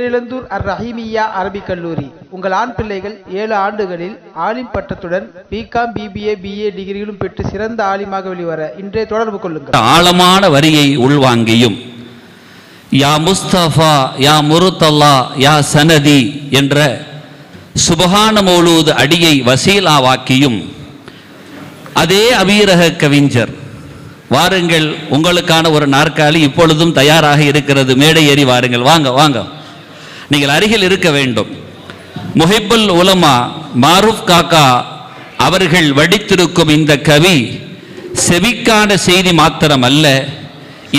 பேரிழந்தூர் அர் ரஹீமியா அரபிக் கல்லூரி. உங்கள் ஆண் பிள்ளைகள் ஏழு ஆண்டுகளில் ஆலிம் பட்டத்துடன் பிகாம் பிபிஏ பிஏ டிகிரிகளும் பெற்று சிறந்த ஆலிமாக வெளிவர இன்றைய தொடர்பு கொள்ளுங்கள். ஆழமான வரியை உள்வாங்கியும். யா முஸ்தபா யா முருத்தல்லா யா சனதி என்ற சுபகான மௌலூது அடியை வசீலாவாக்கியும். அதே அபீரக கவிஞர் வாருங்கள் உங்களுக்கான ஒரு நாற்காலி இப்பொழுதும் தயாராக இருக்கிறது. மேடை ஏறி வாருங்கள். வாங்க வாங்க. நீங்கள் அருகில் இருக்க வேண்டும். முஹிபுல் உலமா மாரூஃப் காக்கா அவர்கள் வடித்திருக்கும் இந்த கவி செவிக்கான செய்தி மாத்திரம் அல்ல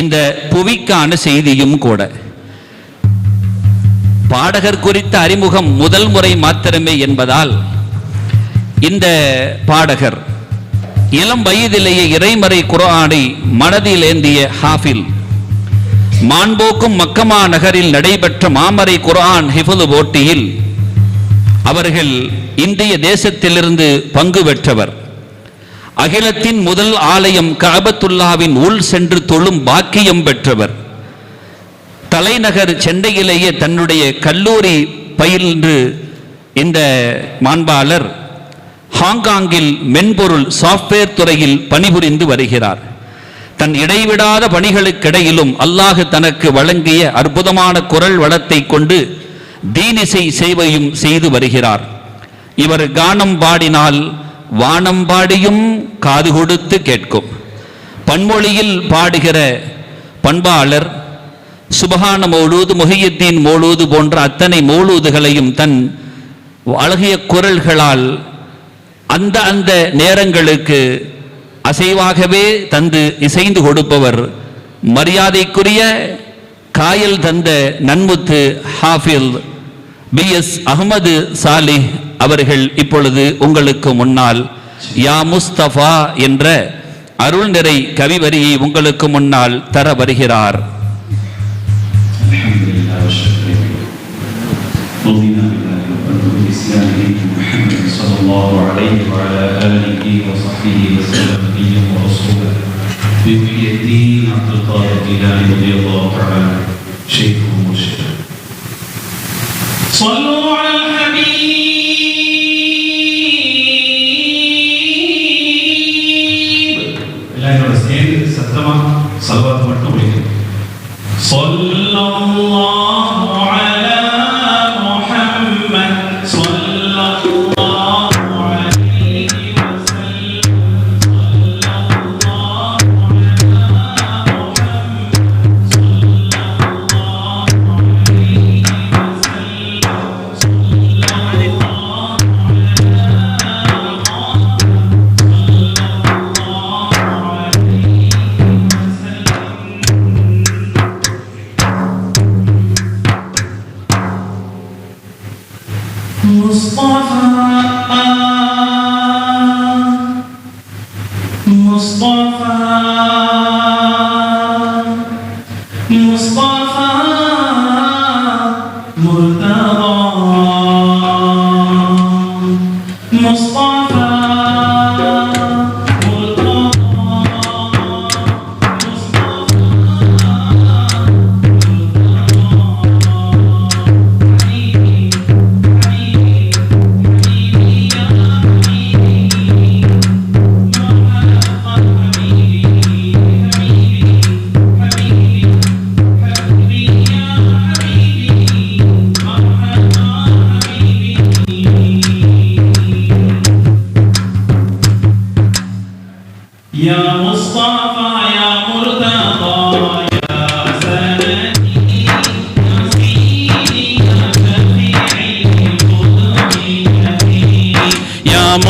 இந்த புவிக்கான செய்தியும் கூட. பாடகர் குறித்த அறிமுகம் முதல் முறை மாத்திரமே என்பதால் இந்த பாடகர் இளம் வயதிலேயே இறைமறை குரானை மனதில் ஏந்திய ஹாஃபில். மாண்போக்கும் மக்கமா நகரில் நடைபெற்ற மாமரை குர்ஆன் ஹிஃபுது போட்டியில் அவர்கள் இந்திய தேசத்திலிருந்து பங்கு பெற்றவர். அகிலத்தின் முதல் ஆலயம் கபத்துல்லாவின் உள் சென்று தொழும் பாக்கியம் பெற்றவர். தலைநகர் சென்னையிலேயே தன்னுடைய கல்லூரி பயின்று இந்த மாண்பாளர் ஹாங்காங்கில் மென்பொருள் சாஃப்ட்வேர் துறையில் பணிபுரிந்து வருகிறார். தன் இடைவிடாத பணிகளுக்கிடையிலும் அல்லாஹ் தனக்கு வழங்கிய அற்புதமான குரல் வளத்தை கொண்டு தீனிசை சேவையும் செய்து வருகிறார். இவர் கானம் பாடினால் வானம் பாடியும் காது கொடுத்து கேட்கும். பன்மொழியில் பாடுகிற பண்பாளர் சுபஹான மௌலூது முஹியுத்தீன் மௌலூது போன்ற அத்தனை மௌலூதுகளையும் தன் அழகிய குரல்களால் அந்த அந்த நேரங்களுக்கு அசைவாகவே தந்து இசைந்து கொடுப்பவர் மரியாதைக்குரிய காயல் தந்த நன்முத்து ஹாஃபில் பி எஸ் அகமது சாலிஹ் அவர்கள் இப்பொழுது உங்களுக்கு முன்னால் யா முஸ்தபா என்ற அருள் நிறை கவிவரியை உங்களுக்கு முன்னால் தர வருகிறார் الحمد لله والشكر لله رضينا بمحي الدين عبد القادر الجيلاني رضي الله تعالى عنه شيخ ومرشد صلوا على الحبيب. مصطفى مصطفى مصطفى مرتضى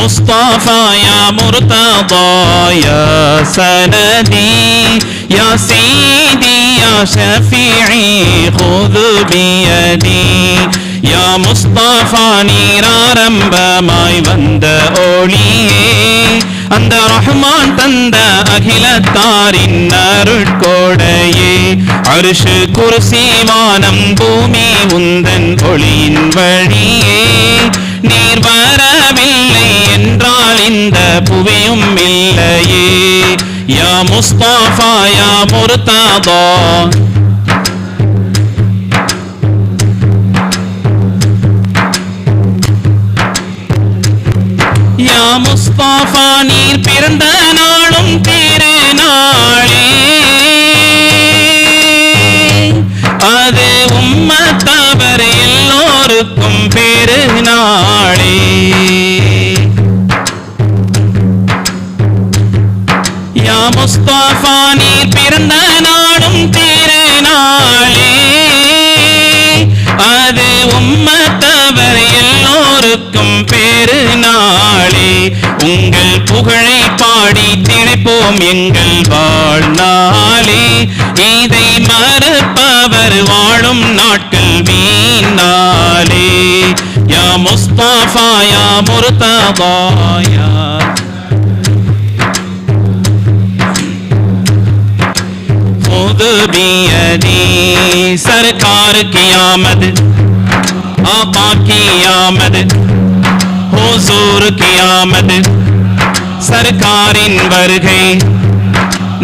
مصطفى يا مرتضى يا سندي يا سيدي يا شفيعي خذ بيدي يا مصطفى நீராரம்பமாய் வந்த ஒளியே அந்த ரஹ்மான் தந்த அகிலத்தாரின் அருட்கோடையே. அரிசு குருசி வானம் பூமி உந்தன் ஒளியின் வழியே. நீர் வரவில்லை என்றால் இந்த புவியும் இல்லையே. யா முஸ்தாஃபா யா முர்ததா முஸ்தாபா நீர் பிறந்த நாளும் திருநாளே அது உம்மத்தவர் எல்லோருக்கும் பெருநாளே யா முஸ்தாபா நீர் பிறந்த நாளும் திருநாளே அது உம்மத்தவர் எல்லோருக்கும் பெருநாள் உங்கள் புகழை பாடி திளைப்போம் எங்கள் வாழ்நாளே இதை மறப்பவர் வாழும் நாட்கள் வீணாலே யா முஸ்தாஃபா யா முர்தபா யா खुद भी यदि सरकार की आमद आपा की आमद ஹுசூர் கியாமது. சர்க்காரின் வருகை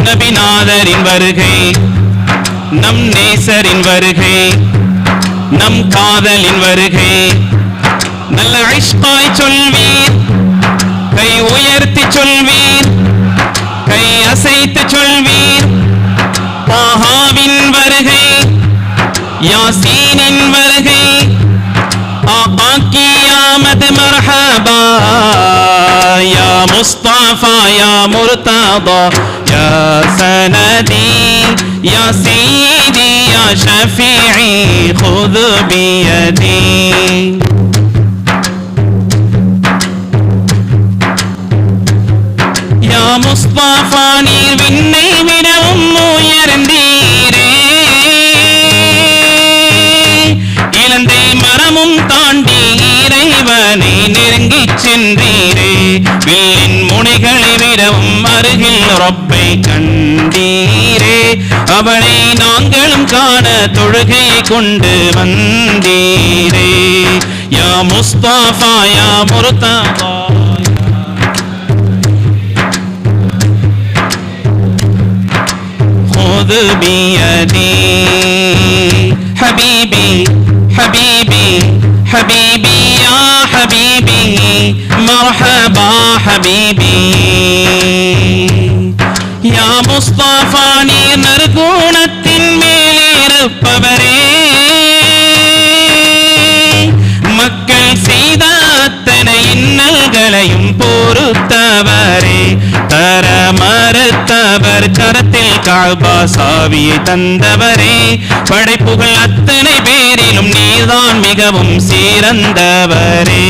நபிநாதரின் வருகை நம் நேசரின் வருகை நம் காதலின் வருகை. நல்ல ஐஷ்பாய் சொல்வீர் கை உயர்த்தி சொல்வீர் கை அசைத்து சொல்வீர். பாஹாவின் வருகை யாசீனின் வருகை آمد مرحبا. يا مصطفى يا مرتضى يا سندي يا سيدي يا شفيعي خذ بيدي. يا مصطفى نير بالنيل من أمه يرندير ரொப்பை கண்டீரே அவனை நாங்களும் காண தொழுகையை கொண்டு வந்தீரே யா முஸ்தாஃபா யா முர்தபா خذ بيدي حبيبي حبيبي حبيبي يا حبيبي مرحبا حبيبي முஸ்தாபா நீர் நறுகோணத்தின் மேலிருப்பவரே மக்கள் செய்த அத்தனை இன்னல்களையும் பொறுத்தவரே. தர மறுத்தவர் கரத்தில் காபா சாவியை தந்தவரே. படைப்புகள் அத்தனை பேரிலும் நீதான் மிகவும் சிறந்தவரே.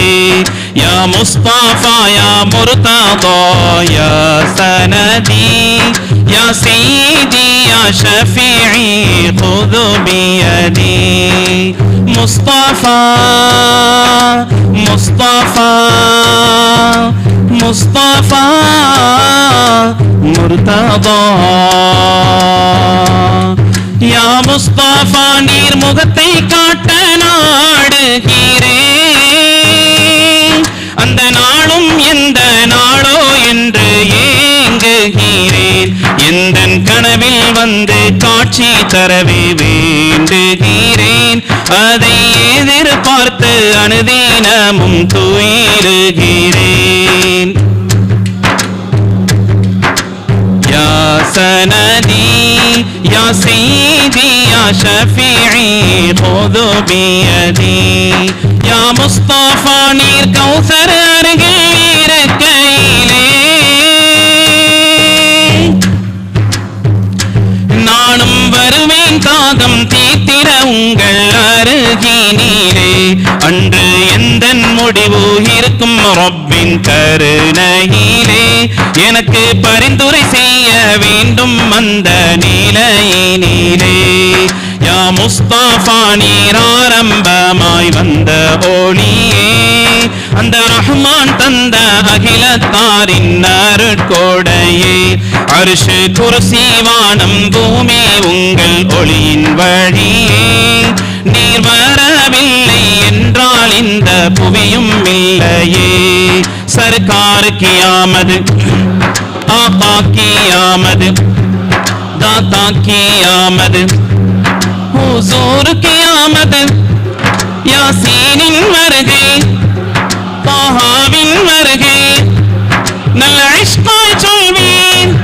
யா முஸ்தாபா யா முருதாதா யா சனதி. يا سيدي يا شفيعي خذ بيدي مصطفى مصطفى مصطفى مرتضى يا مصطفى نير مغتي كاٹا தரவே வேண்டுகிறேன். அதை எதிர்பார்த்து அனுதினமும் துயிலுகிறேன். சனதி யா சீதி யா ஷஃபிஇ ஹுது பியதி யா முஸ்தஃபா நீர் கௌசர் அருகில் இருக்கையிலே ரொப்பின் கருணையிலே எனக்கு பரிந்துரை செய்ய வேண்டும் அந்த நிலையினிலே. யா முஸ்தாபா நீராரம்பமாய் வந்த ஒளியே அந்த ரஹ்மான் தந்த அகிலத்தாரின் அருட்கோடையே. அரிசு குருசி வானம் பூமி உங்கள் ஒளியின் வழியே நீர் வர இந்த புவியும் இல்லையே. சர்க்கார் கியாமது ஆபா கியாமது தாத்தா கியாமது ஹுசூர் கியாமது யாசீனின் வருகை பாஹாவின் வருகை நல்ல இஷ்காய் சொல்வீர்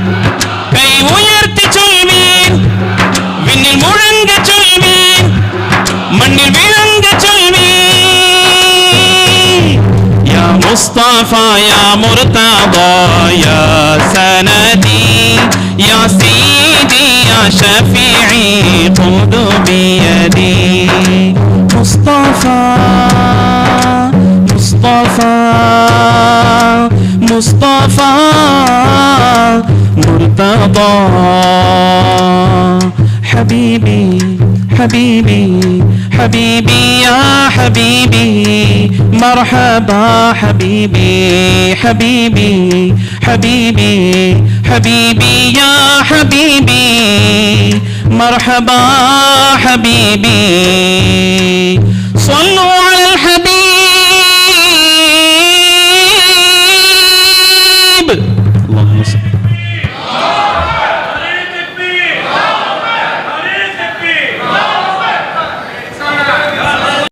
கை உயர் مصطفى يا مرتضى يا سندي يا سيدي يا شفيعي خذ بيدي. مصطفى مصطفى مصطفى مرتضى. حبيبي حبيبي حبيبي يا حبيبي. مرحبا حبيبي حبيبي حبيبي حبيبي يا حبيبي مرحبا حبيبي صلوا على